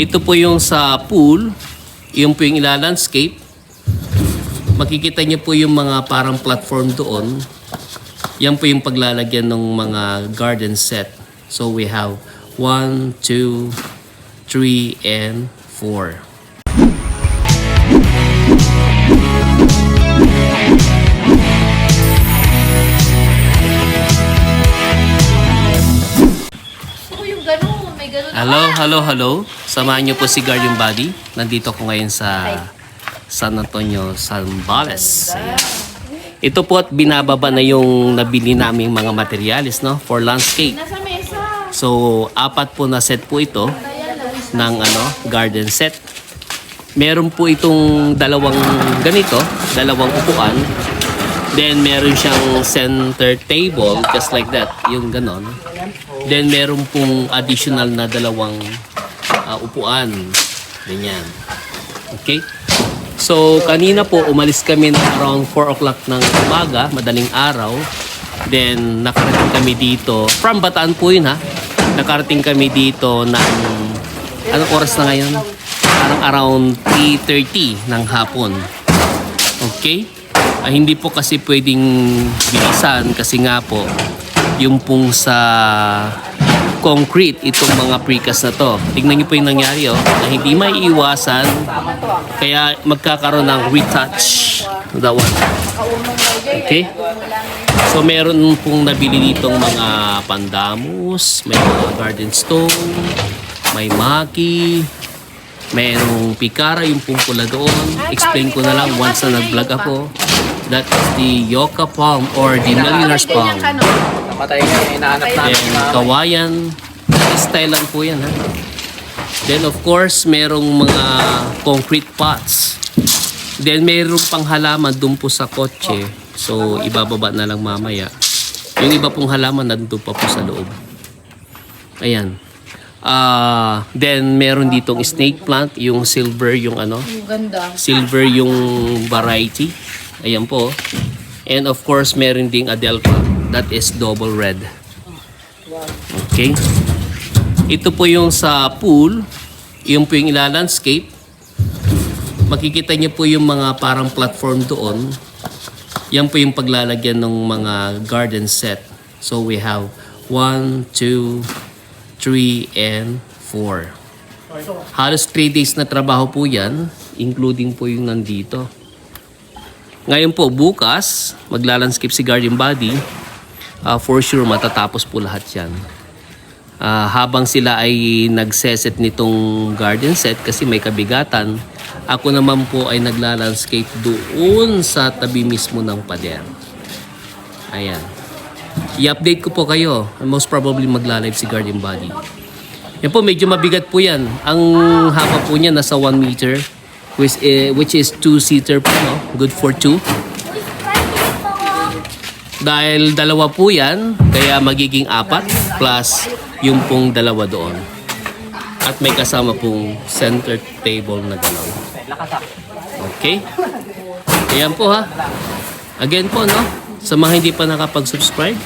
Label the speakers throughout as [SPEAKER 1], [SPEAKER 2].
[SPEAKER 1] Ito po yung sa pool. Yung po yung ila-landscape. Makikita niyo po yung mga parang platform doon. Yan po yung paglalagyan ng mga garden set. So we have 1, 2, 3, and 4. Hello, hello, hello. Samahan niyo po si Guardian Body. Nandito ko ngayon sa San Antonio, Zambales. Ayan. Ito po at binababa na yung nabili naming mga materials no for landscape. So, apat po na set po ito ng ano, garden set. Meron po itong dalawang ganito, dalawang upuan. Then meron siyang center table just like that, yung ganon. Then meron pong additional na dalawang ah, upuan. Ganyan. Okay? So, kanina po, umalis kami ng around 4 o'clock ng umaga, madaling araw. Then, nakarating kami dito. From Bataan po yun ha. Nakarating kami dito ng... Anong oras na ngayon? Parang around 3.30 ng hapon. Okay? Ah, hindi po kasi pwedeng bilisan kasi nga po, yung pong sa concrete itong mga precast na to. Tingnan niyo po yung nangyari oh, na hindi maiiwasan kaya magkakaroon ng retouch that one. Okay? So meron pong nabili ditong mga pandamus, may mga garden stone, may maki, mayroong pikara yung pong pula doon. Explain ko na lang once na nag-vlog ako. That is the Yoka palm or the millionaire's palm.
[SPEAKER 2] Namatay nga yung hinahanap namin.
[SPEAKER 1] Then kawayan, style lang po yan ha. Then of course, merong mga concrete pots. Then merong pang halaman dun po sa kotse. So ibababa na lang mamaya. Yung iba pong halaman nandun pa po sa loob. Ayan. Ah, then meron ditong snake plant, yung silver yung ano,
[SPEAKER 3] Ang ganda.
[SPEAKER 1] silver yung variety. Ayan po. And of course, meron ding adelpa. That is double red. Okay. Ito po yung sa pool. Yung po yung ila-landscape. Makikita niyo po yung mga parang platform doon. Yan po yung paglalagyan ng mga garden set. So we have 1, 2, 3, and 4. Halos 3 days na trabaho po yan, including po yung nandito. Ngayon po, bukas, maglalandscape si Guardian Body. Ah, for sure, matatapos po lahat yan. Ah, habang sila ay nagseset nitong garden set kasi may kabigatan, ako naman po ay naglalandscape doon sa tabi mismo ng pader. Ayan. I-update ko po kayo. Most probably magla-live si Guardian Body. Yan po, medyo mabigat po yan. Ang haba po niya nasa 1 meter, which, eh, which is 2-seater po, no? Good for 2. Dahil dalawa po yan, kaya magiging apat plus yung pong dalawa doon. At may kasama pong center table na gano'n. Okay? Ayan po ha. Again po, no? Sa mga hindi pa nakapag-subscribe,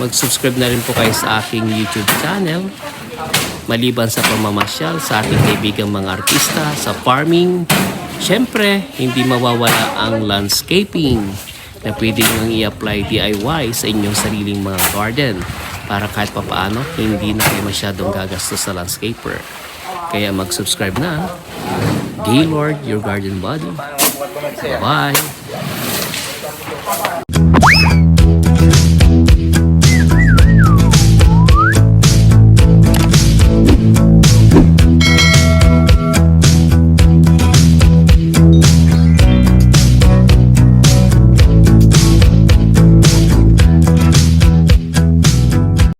[SPEAKER 1] mag-subscribe na rin po kayo sa aking YouTube channel. Maliban sa pamamasyal, sa ating kaibigang mga artista, sa farming, syempre, hindi mawawala ang landscaping na pwede nyo i-apply DIY sa inyong sariling mga garden para kahit papaano, hindi na kayo masyadong gagastos sa landscaper. Kaya mag-subscribe na. Gaylord, your garden buddy. Bye-bye.